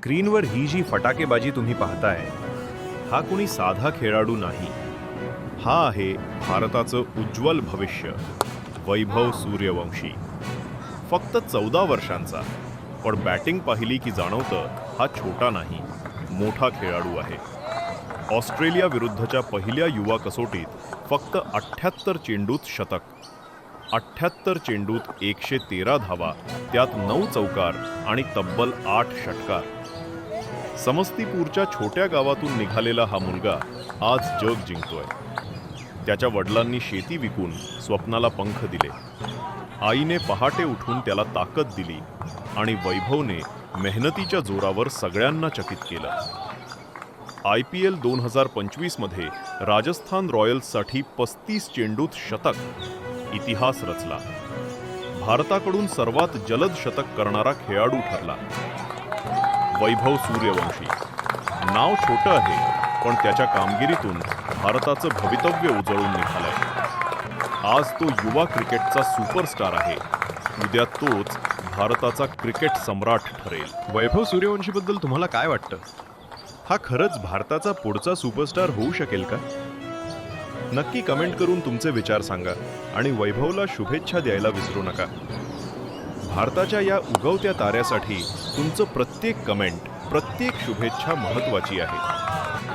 स्क्रीनवर ही जी फटाकेबाजी तुम्ही पाहताय हा कोणी साधा खेळाडू नाही. हा आहे भारताचं उज्ज्वल भविष्य वैभव सूर्यवंशी. फक्त चौदा वर्षांचा पण बॅटिंग पाहिली की जाणवतं हा छोटा नाही मोठा खेळाडू आहे. ऑस्ट्रेलियाविरुद्धच्या पहिल्या युवा कसोटीत फक्त अठ्ठ्याहत्तर चेंडूत शतक अठ्ठ्याहत्तर चेंडूत एकशे तेरा धावा त्यात नऊ चौकार आणि तब्बल आठ षटकार. समस्तीपूरच्या छोट्या गावातून निघालेला हा मुलगा आज जग जिंकतोय. त्याच्या वडिलांनी शेती विकून स्वप्नाला पंख दिले. आईने पहाटे उठून त्याला ताकद दिली आणि वैभवने मेहनतीच्या जोरावर सगळ्यांना चकित केलं. आय पी एल दोन हजार पंचवीसमध्ये राजस्थान रॉयल्ससाठी पस्तीस चेंडूत शतक इतिहास रचला. भारताकडून सर्वात जलद शतक करणारा खेळाडू ठरला. वैभव सूर्यवंशी. नाव छोटं आहे पण त्याच्या कामगिरीतून भारताचं भवितव्य उजळून निघालंय. आज तो युवा क्रिकेटचा सुपरस्टार आहे. उद्या तोच भारताचा क्रिकेट सम्राट ठरेल. वैभव सूर्यवंशीबद्दल तुम्हाला काय वाटतं? हा खरंच भारताचा पुढचा सुपरस्टार होऊ शकेल का? नक्की कमेंट करून तुमचे विचार सांगा आणि वैभवला शुभेच्छा द्यायला विसरू नका. भारताच्या या उगवत्या ताऱ्यासाठी तुमचं प्रत्येक कमेंट प्रत्येक शुभेच्छा महत्त्वाची आहे.